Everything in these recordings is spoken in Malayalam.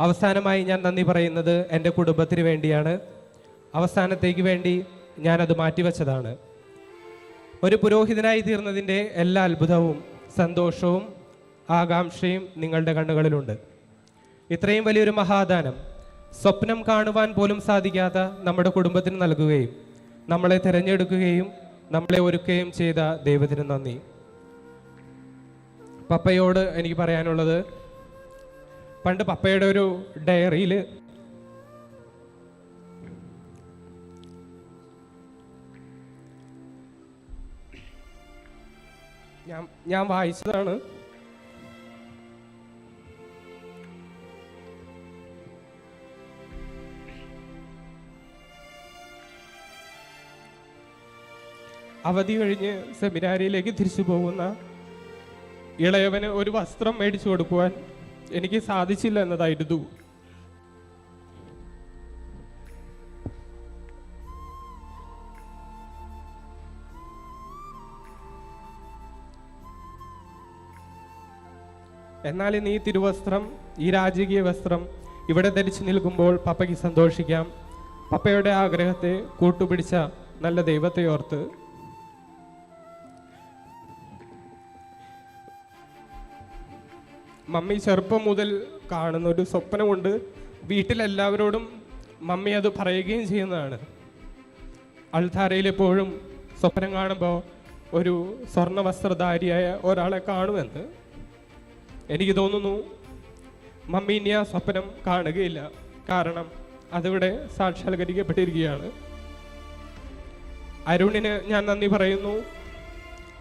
അവസാനമായി ഞാൻ നന്ദി പറയുന്നത് എന്റെ കുടുംബത്തിന് വേണ്ടിയാണ്. അവസാനത്തേക്ക് വേണ്ടി ഞാനത് മാറ്റിവെച്ചതാണ്. ഒരു പുരോഹിതനായി തീർന്നതിന്റെ എല്ലാ അത്ഭുതവും സന്തോഷവും ആകാംക്ഷയും നിങ്ങളുടെ കണ്ണുകളിലുണ്ട്. ഇത്രയും വലിയൊരു മഹാദാനം സ്വപ്നം കാണുവാൻ പോലും സാധിക്കാത്ത നമ്മുടെ കുടുംബത്തിന് നൽകുകയും നമ്മളെ തിരഞ്ഞെടുക്കുകയും നമ്മളെ ഒരുക്കുകയും ചെയ്ത ദൈവത്തിന് നന്ദി. പപ്പയോട് എനിക്ക് പറയാനുള്ളത് പണ്ട് പപ്പയുടെ ഒരു ഡയറിയിൽ ഞാൻ ഞാൻ വായിച്ചതാണ്. അവധി കഴിഞ്ഞ് സെമിനാരിയിലേക്ക് തിരിച്ചു പോകുന്ന ഇളയവന് ഒരു വസ്ത്രം മേടിച്ചു കൊടുക്കുവാൻ എനിക്ക് സാധിച്ചില്ല എന്നതായിരുന്നു എന്നാൽ ഈ തിരുവസ്ത്രം ഈ രാജകീയ വസ്ത്രം ഇവിടെ ധരിച്ചു നിൽക്കുമ്പോൾ പപ്പയ്ക്ക് സന്തോഷിക്കാം. പപ്പയുടെ ആഗ്രഹത്തെ കൂട്ടുപിടിച്ച നല്ല ദൈവത്തെ ഓർത്ത് മമ്മി ചെറുപ്പം മുതൽ കാണുന്ന ഒരു സ്വപ്നമുണ്ട്. വീട്ടിലെല്ലാവരോടും മമ്മി അത് പറയുകയും ചെയ്യുന്നതാണ്. അൾധാരയിൽ എപ്പോഴും സ്വപ്നം കാണുമ്പോൾ ഒരു സ്വർണ വസ്ത്രധാരിയായ ഒരാളെ കാണുമെന്ന് എനിക്ക് തോന്നുന്നു. മമ്മി ഇനി ആ സ്വപ്നം കാണുകയില്ല. കാരണം അതിവിടെ സാക്ഷാത്കരിക്കപ്പെട്ടിരിക്കുകയാണ്. അരുണിന് ഞാൻ നന്ദി പറയുന്നു.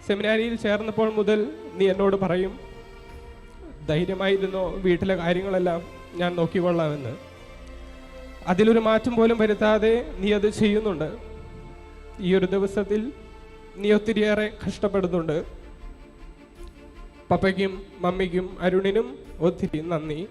സെമിനാരിയിൽ ചേർന്നപ്പോൾ മുതൽ നീ എന്നോട് പറയും ധൈര്യമായിരുന്നോ വീട്ടിലെ കാര്യങ്ങളെല്ലാം ഞാൻ നോക്കിക്കൊള്ളാമെന്ന്. അതിലൊരു മാറ്റം പോലും വരുത്താതെ നീ അത് ചെയ്യുന്നുണ്ട്. ഈ ഒരു ദിവസത്തിൽ നീ ഒത്തിരിയേറെ കഷ്ടപ്പെടുന്നുണ്ട്. പപ്പയ്ക്കും മമ്മിക്കും അരുണിനും ഒത്തിരി നന്ദി.